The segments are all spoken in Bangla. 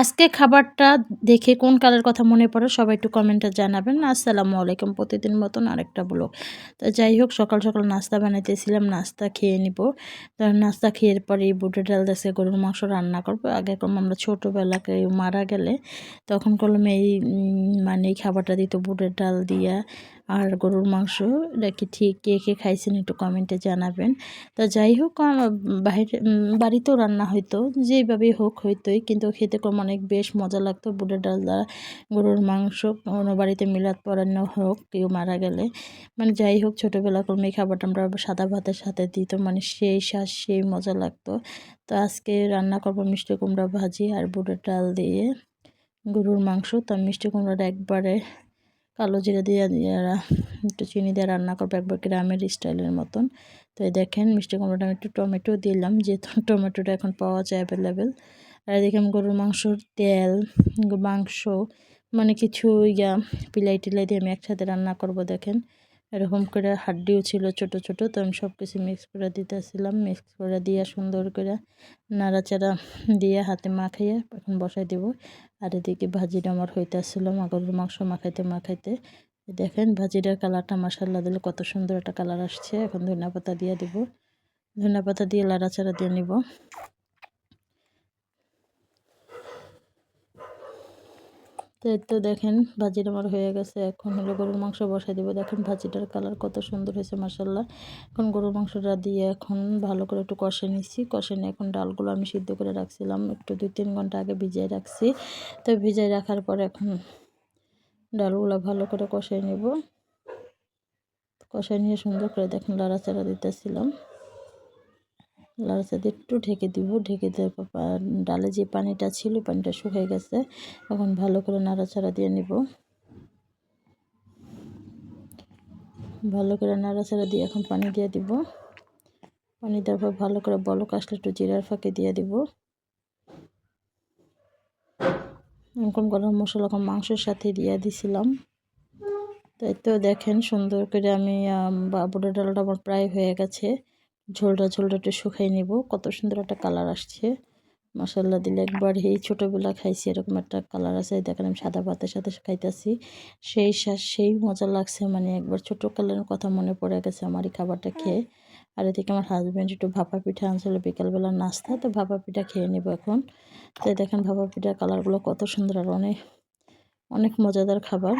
আজকে খাবারটা দেখে কোন কালের কথা মনে পড়ে সবাই একটু কমেন্টে জানাবেন। আসসালামু আলাইকুম, প্রতিদিন মতন আরেকটা ব্লগ তো যাই হোক, সকাল সকাল নাস্তা বানাইতেছিলাম, নাস্তা খেয়ে নিব। তো নাস্তা খেয়ে পরে এই বুটের ডাল দেশে গরুর মাংস রান্না করব। আগে কম আমরা ছোটোবেলাকে মারা গেলে, তখন করলাম এই মানে এই খাবারটা দিত বুটের ডাল দিয়া। আর গরুর মাংস, এটা কি ঠিক? কে কে খাইছেন একটু কমেন্টে জানাবেন। তো যাই হোক বাইরে বাড়িতেও রান্না হইতো, যেইভাবেই হোক হইতোই, কিন্তু খেতে কম অনেক বেশ মজা লাগতো। বুটের ডাল দ্বারা গরুর মাংস কোনো বাড়িতে মিলাদ পরানো হোক, কেউ মারা গেলে। মানে যাই হোক, ছোটোবেলা করলে এই খাবারটা আমরা সাদা ভাতের সাথে দিত মানে সেই শ্বাস সেই মজা লাগতো। তো আজকে রান্না করব মিষ্টি কুমড়া ভাজি আর বুটের ডাল দিয়ে গরুর মাংস। তো মিষ্টি কুমড়াটা একবারে কালো জিরা দিয়ে একটু চিনি দিয়ে রান্না করব একবার গ্রামের স্টাইলের মতন। তো এই দেখেন মিষ্টি কুমড়োটা আমি একটু টমেটো দিলাম, যেহেতু টমেটোটা এখন পাওয়া যায় অ্যাভেলেবেল আর দেখেন গরুর মাংসর তেল, মাংস মানে কিছু ইয়া পিলাই টিলাই দিয়ে আমি একসাথে রান্না করব, দেখেন। এরকম করে হাড্ডিও ছিল ছোট ছোট, তো আমি সব কিছু মিক্স করে দিতেছিলাম। মিক্স করে দিয়ে সুন্দর করে নাড়াচাড়া দিয়ে হাতে মাখাইয়ে এখন বসাই দেব। আর এদিকে ভাজিটা আমার হইতেছিল গরুর মাংস মাখাইতে মাখাইতে। দেখেন ভাজিটার কালারটা মশাল্লা দিলে কত সুন্দর একটা কালার আসছে। এখন ধনিয়া পাতা দিয়ে দিব। ধনিয়া পাতা দিয়ে লাড়াচাড়া দিয়ে নিব। তো তো দেখেন ভাজিটা আমার হয়ে গেছে। এখন হলো গরুর মাংস বসাই দেবো। দেখেন ভাজিটার কালার কত সুন্দর হয়েছে মাসাল্লাহ এখন গরুর মাংসটা দিয়ে এখন ভালো করে একটু কষে নিচ্ছি। কষে নিয়ে এখন ডালগুলো আমি সিদ্ধ করে রাখছিলাম। একটু দুই তিন ঘণ্টা আগে ভিজিয়ে রাখছি। তো ভিজিয়ে রাখার পর এখন ডালগুলো ভালো করে কষাই নেব। কষাই নিয়ে সুন্দর করে দেখেন লাড়াচাড়া দিতেছিলাম। লাড়াচাড়া দিয়ে একটু ঢেকে দিব, ঢেকে দেওয়ার পর ডালে যে পানিটা ছিল, পানিটা শুকিয়ে গেছে। এখন ভালো করে নাড়াচাড়া দিয়ে নিব। ভালো করে নাড়াচাড়া দিয়ে এখন পানি দিয়ে দিব। পানি দেওয়ার পর ভালো করে বলক আসলে একটু জিরার ফাঁকে দিয়ে দিব। এরকম গরম মশলা এখন মাংসের সাথে দিয়ে দিছিলাম। তাই তো দেখেন সুন্দর করে আমি বুটের ডালটা আমার প্রায় হয়ে গেছে। ঝোলটা ঝোলটা একটু শুকাই নিব। কত সুন্দর একটা কালার আসছে। মশলা দিলে একবার এই ছোটোবেলা খাইছি, এরকম একটা কালার আছে। দেখেন আমি সাদা ভাতের সাথে খাইতেছি। সেই সেই মজা লাগছে মানে একবার ছোটো কালারের কথা মনে পড়ে গেছে আমার এই খাবারটা খেয়ে। আর এদিকে আমার হাজব্যান্ড একটু ভাপা পিঠা আনছিল বিকালবেলা নাস্তা, তো ভাপা পিঠা খেয়ে নেব এখন। তাই দেখেন ভাপা পিঠার কালারগুলো কত সুন্দর আর অনেক অনেক মজাদার খাবার।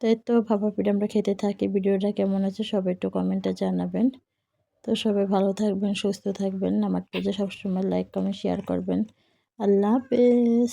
তাই তো ভাপা পিঠে আমরা খেতে থাকি। ভিডিওটা কেমন আছে সবাই একটু কমেন্টে জানাবেন। তো সবাই ভালো থাকবেন, সুস্থ থাকবেন। আমার পেজে সবসময় লাইক কমেন্ট শেয়ার করবেন। আল্লাহ হাফেজ।